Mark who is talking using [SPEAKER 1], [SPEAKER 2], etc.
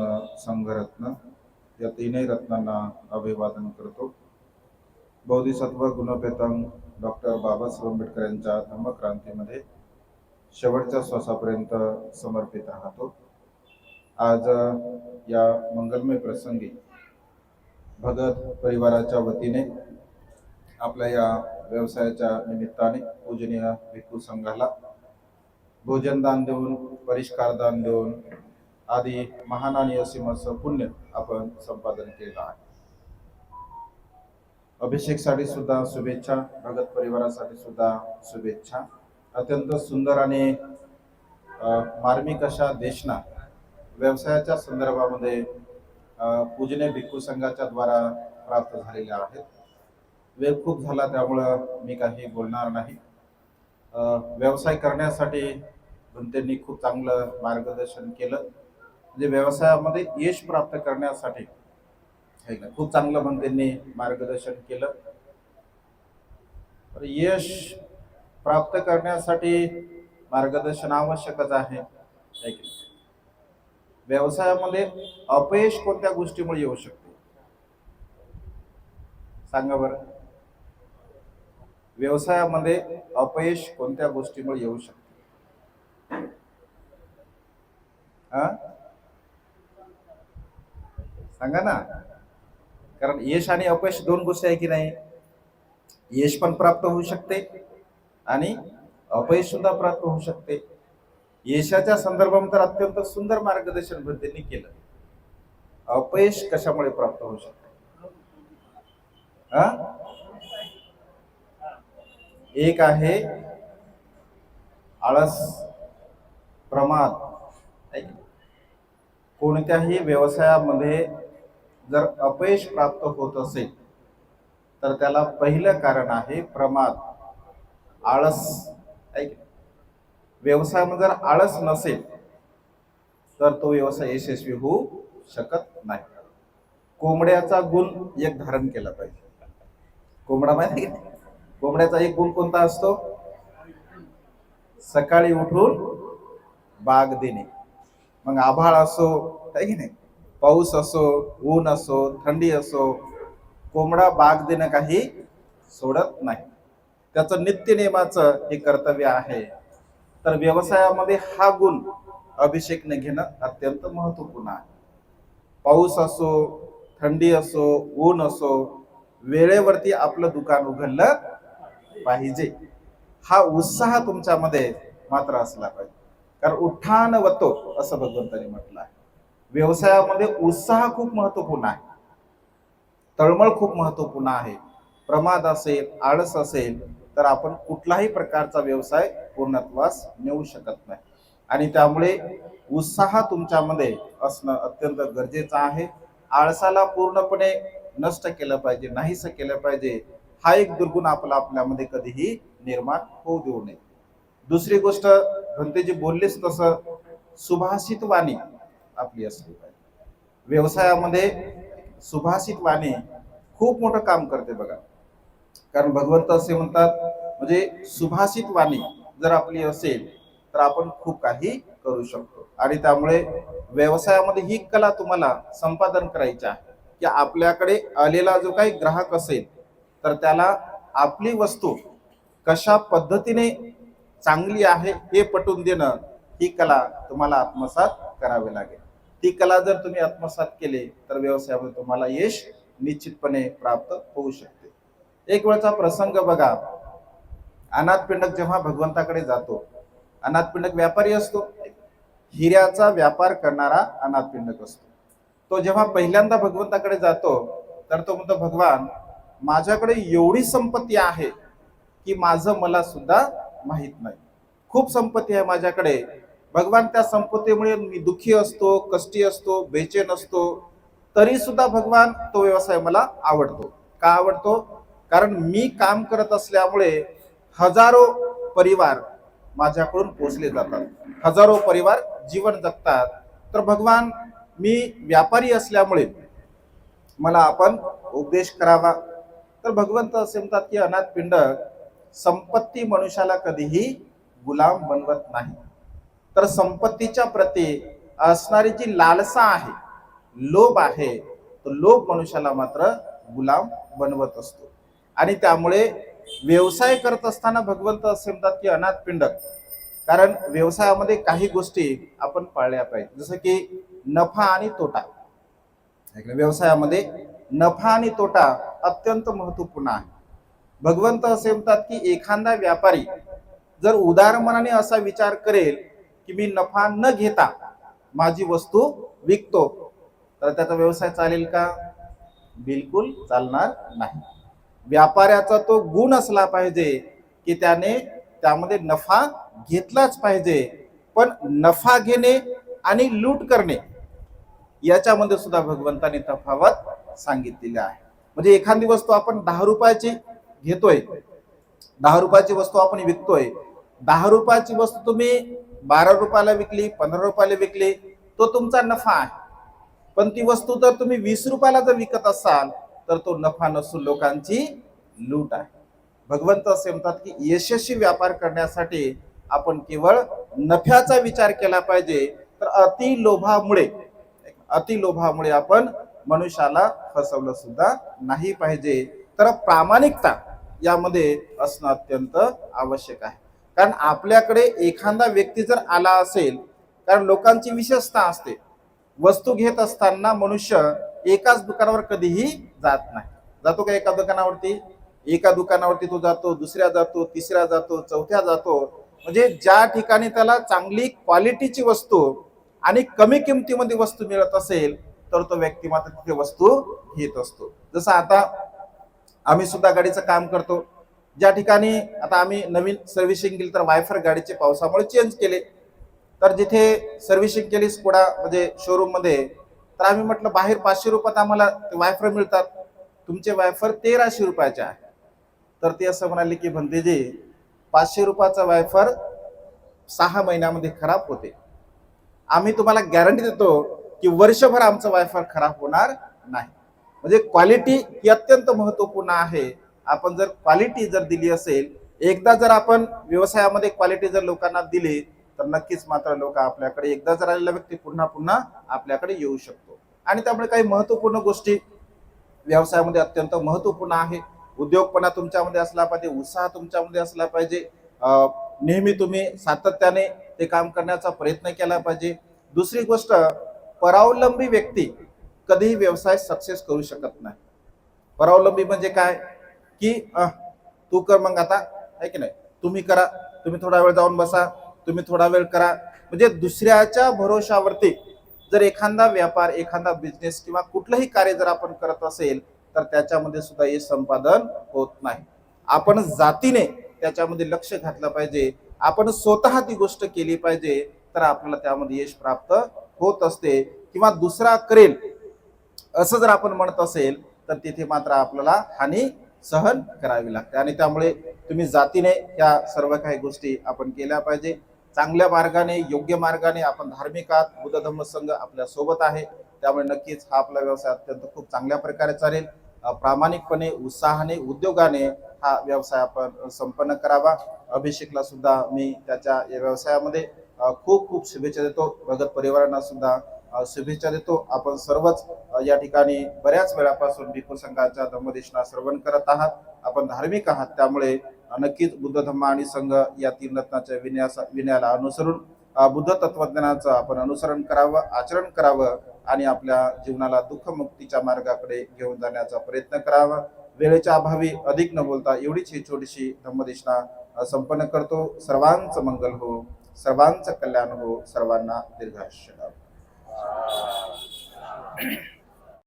[SPEAKER 1] आपला संघरत्न या तीनही रत्नांना अभिवादन करतो. बौद्धिसत्व गुणपेतंग डॉक्टर बाबासाहेब आंबेडकर यांच्या धम्मक्रांतीमध्ये शेवटच्या श्वासापर्यंत समर्पित राहतो. आज या मंगलमय प्रसंगी भगत परिवाराच्या वतीने आपल्या या व्यवसायाच्या निमित्ताने पूजनीय भिक्खू संघाला भोजनदान देऊन परिष्कारदान देऊन आदी महान आणि असीम पुण्य आपण संपादन केलं आहे. अभिषेकसाठी सुद्धा शुभेच्छा भगत परिवारासाठी सुद्धा शुभेच्छा. अत्यंत सुंदर आणि मार्मिक अशा देशना व्यवसायाच्या संदर्भामध्ये पूजने भिक्खू संघाच्या द्वारा प्राप्त झालेल्या आहेत. वेळ खूप झाला त्यामुळं मी काही बोलणार नाही. व्यवसाय करण्यासाठी भंतेंनी खूप चांगलं मार्गदर्शन केलं. म्हणजे व्यवसायामध्ये यश प्राप्त करण्यासाठी खूप चांगलं भंतेंनी मार्गदर्शन केलं. तर यश प्राप्त करण्यासाठी मार्गदर्शन आवश्यकच आहे. व्यवसायामध्ये अपयश कोणत्या गोष्टीमुळे येऊ शकते? सांगा बरं. व्यवसायामध्ये अपयश कोणत्या गोष्टीमुळे येऊ शकते? हा? सांगा ना. कारण यश आणि अपयश दोन गोष्टी आहे की नाही? यश पण प्राप्त होऊ शकते आणि अपयश सुद्धा प्राप्त होऊ शकते. यशाच्या संदर्भामध्ये तर अत्यंत सुंदर मार्गदर्शन त्यांनी केलं. अपयश कशामुळे प्राप्त होऊ शकते? हा? एक आहे आळस प्रमाद. कोणत्याही व्यवसायामध्ये जर अपयश प्राप्त होत असेल तर त्याला पहिलं कारण आहे प्रमाद. आळस. ऐक. व्यवसायामध्ये जर आळस नसेल तर तो व्यवसाय यशस्वी होऊ शकत नाही. कोंबड्याचा गुण एक धारण केला पाहिजे. कोंबडा माहिती आहे कोंबड्याचा एक गुण कोणता असतो? सकाळी उठून बाग देणे. मग आभाळ असो आहे की नाही? पाऊस असो ऊन असो थंडी असो कोंबडा बाग देणं काही सोडत नाही. त्याचं नित्यनेमाचं हे कर्तव्य आहे. तर व्यवसायामध्ये हा गुण अभिषेकने घेणं अत्यंत महत्त्वपूर्ण आहे. पाऊस असो थंडी असो ऊन असो वेळेवरती आपलं दुकान उघडलं पाहिजे. हा उत्साह तुमच्यामध्ये मात्र असला पाहिजे. कारण उठाण वतो असं भगवंतांनी म्हटलं आहे. व्यवसायामध्ये उत्साह खूप महत्त्वपूर्ण आहे. तळमळ खूप महत्त्वपूर्ण आहे. प्रमाद असेल आळस असेल तर आपण कुठलाही प्रकारचा व्यवसाय पूर्णत्वास नेऊ शकत नाही. आणि त्यामुळे उत्साह तुमच्यामध्ये असणं अत्यंत गरजेचं आहे. आळसाला पूर्णपणे नष्ट केलं पाहिजे नाहीसं केलं पाहिजे हा एक दुर्गुण आपला आपल्यामध्ये कधीही निर्माण होऊ देऊ नये. दुसरी गोष्ट भंतेजी बोललेच तसं सुभाषित वाणी आपली असली पाहिजे. व्यवसायामध्ये सुभाषित वाणी खूप मोठं काम करते बघा. कारण भगवंत असे म्हणतात म्हणजे सुभाषित वाणी जर आपली असेल तर आपण खूप काही करू शकतो. आणि त्यामुळे व्यवसायामध्ये ही कला तुम्हाला संपादन करायची आहे. की आपल्याकडे आलेला जो काही ग्राहक असेल तर त्याला आपली वस्तू कशा पद्धतीने चांगली आहे हे पटवून देणं ही कला तुम्हाला आत्मसात करावी लागेल. ती कला जर तुम्ही आत्मसात केली तर व्यवसायामध्ये तुम्हाला यश निश्चितपणे प्राप्त होऊ शकते. एक वेळचा प्रसंग बघा. अनाथपिंडक जेव्हा भगवंताकडे जातो अनाथपिंडक व्यापारी असतो. हिऱ्याचा व्यापार करणारा अनाथपिंडक असतो. तो जेव्हा पहिल्यांदा भगवंताकडे जातो तर तो म्हणतो भगवान माझ्याकडे एवढी संपत्ती आहे की माझं मला सुद्धा माहीत नाही. खूप संपत्ती आहे माझ्याकडे भगवान त्या संपत्तीमुळे मी दुःखी असतो कष्टी असतो बेचैन असतो तरी सुद्धा भगवान तो व्यवसाय मला आवडतो. का आवडतो? कारण मी काम करत असल्यामुळे हजारो परिवार माझ्याकडून पोचले जातात. हजारो परिवार जीवन जगतात. तर भगवान मी व्यापारी असल्यामुळे मला आपण उपदेश करावा. तर भगवंत असे म्हणतात की अनाथ पिंड संपत्ती मनुष्याला कधीही गुलाम बनवत नाही. तर संपत्तीच्या प्रती असणारी जी लालसा आहे लोभ आहे तो लोभ मनुष्याला मात्र गुलाम बनवत असतो. आणि त्यामुळे व्यवसाय करत असताना भगवंत असे म्हणतात की अनाथ पिंडक. कारण व्यवसायामध्ये काही गोष्टी आपण पाळल्या पाहिजे. जसं की नफा आणि तोटा. व्यवसायामध्ये नफा आणि तोटा अत्यंत महत्त्वपूर्ण आहे. भगवंत असे म्हणतात की एखादा व्यापारी जर उदार मनाने असा विचार करेल की मी नफा न घेता माझी वस्तू विकतो. तर त्याचा व्यवसाय चालेल का? बिलकुल चालणार नाही. व्यापाऱ्याचा तो गुण असला पाहिजे की त्याने त्यामध्ये नफा घेतलाच पाहिजे. पण नफा घेणे आणि लूट करणे याच्यामध्ये सुद्धा भगवंताने तफावत सांगितलेली आहे. म्हणजे एखादी वस्तू आपण दहा रुपयाची घेतोय दहा रुपयाची वस्तू आपण विकतोय दहा रुपयाची वस्तू तुम्ही बारा रुपयाला विकली पंधरा रुपयाला विकली तो तुमचा नफा आहे. पण ती वस्तू जर तुम्ही वीस रुपयाला जर विकत असाल तर तो नफा नसून लोकांची लूट आहे. भगवंत असे म्हणतात की यशस्वी व्यापार करण्यासाठी आपण केवळ नफ्याचा विचार केला पाहिजे तर अति लोभामुळे अति लोभामुळे आपण मनुष्याला फसवलं सुद्धा नाही पाहिजे. तर प्रामाणिकता यामध्ये असणं अत्यंत आवश्यक आहे. कारण आपल्याकडे एखादा व्यक्ती जर आला असेल कारण लोकांची विशेषता असते. वस्तू घेत असताना मनुष्य एकाच दुकानावर कधीही जात नाही. जातो का एका दुकानावरती? एका दुकानावरती तो जातो दुसऱ्या जातो तिसऱ्या जातो चौथ्या जातो. म्हणजे ज्या ठिकाणी त्याला चांगली क्वालिटीची वस्तू आणि कमी किमतीमध्ये वस्तू मिळत असेल तर तो व्यक्ती मात्र तिथे वस्तू घेत असतो. जसं आता आम्ही सुद्धा गाडीचं काम करतो. ज्या ठिकाणी आता आम्ही नवीन सर्व्हिसिंग केली तर वायफर गाडीचे पावसामुळे चेंज केले. तर जिथे सर्व्हिसिंग केली स्कोडा म्हणजे शोरूममध्ये तर आम्ही म्हटलं बाहेर पाचशे रुपयात आम्हाला ते वायफर मिळतात. तुमचे वायफर तेराशे रुपयाचे आहे. तर ते असं म्हणाले की भंतेजी पाचशे रुपयाचा वायफर सहा महिन्यामध्ये खराब होते. आम्ही तुम्हाला गॅरंटी देतो की वर्षभर आमचं वायफाय खराब होणार नाही. म्हणजे क्वालिटी ही अत्यंत महत्त्वपूर्ण आहे. आपण जर क्वालिटी जर दिली असेल एकदा जर आपण व्यवसायामध्ये क्वालिटी जर लोकांना दिली तर नक्कीच मात्र लोक आपल्याकडे एकदा जर आलेला व्यक्ती पुन्हा पुन्हा आपल्याकडे येऊ शकतो. आणि त्यामुळे काही महत्त्वपूर्ण गोष्टी व्यवसायामध्ये अत्यंत महत्त्वपूर्ण आहे. उद्योगपणा तुमच्यामध्ये असला पाहिजे उत्साह तुमच्यामध्ये असला पाहिजे. नेहमी तुम्ही सातत्याने ते काम करण्याचा प्रयत्न केला पाहिजे. दुसरी गोष्ट परावलंबी व्यक्ती कधीही व्यवसाय सक्सेस करू शकत नाही. परावलंबी म्हणजे काय? की तू कर मग आता. आहे की नाही? तुम्ही करा. तुम्ही थोडा वेळ जाऊन बसा. तुम्ही थोडा वेळ करा. म्हणजे दुसऱ्याच्या भरोशावरती जर एखादा व्यापार एखादा बिझनेस किंवा कुठलंही कार्य जर आपण करत असेल तर त्याच्यामध्ये सुद्धा यश संपादन होत नाही. आपण जातीने त्याच्यामध्ये लक्ष घातलं पाहिजे. आपण स्वतः ती गोष्ट केली पाहिजे तर आपल्याला त्यामध्ये यश प्राप्त होत असते. किंवा दुसरा करेल असं जर आपण म्हणत असेल तर तिथे मात्र आपल्याला हानी सहन करावी लागते. आणि त्यामुळे तुम्ही जातीने या सर्व काही गोष्टी आपण केल्या पाहिजे. चांगल्या मार्गाने योग्य मार्गाने आपण धार्मिक आहात बुद्ध धम्म संघ आपल्यासोबत आहे. त्यामुळे नक्कीच हा आपला व्यवसाय अत्यंत खूप चांगल्या प्रकारे चालेल. प्रामाणिकपणे उत्साहाने उद्योगाने हा व्यवसाय आपण संपन्न करावा. अभिषेकला सुद्धा मी त्याच्या या व्यवसायामध्ये खूप खूप शुभेच्छा देतो. भगत परिवारांना सुद्धा शुभेच्छा देतो. आपण सर्वच या ठिकाणी बऱ्याच वेळापासून भिक्खू संघाच्या धम्मदेशना श्रवण करत आहात. आपण धार्मिक आहात त्यामुळे नक्कीच बुद्ध धम्म आणि संघ या तीन रत्नाच्या विनयासा विनयाला अनुसरून बुद्ध तत्वज्ञानाचं आपण अनुसरण करावं आचरण करावं आणि आपल्या जीवनाला दुःखमुक्तीच्या मार्गाकडे घेऊन जाण्याचा प्रयत्न करावा. वेळेच्या अभावी अधिक न बोलता एवढीच ही छोटीशी धम्मदेशना संपन्न करतो. सर्वांचं मंगल हो सर्वांचं कल्याण हो सर्वांना दीर्घायुष्य लाभ. Amém.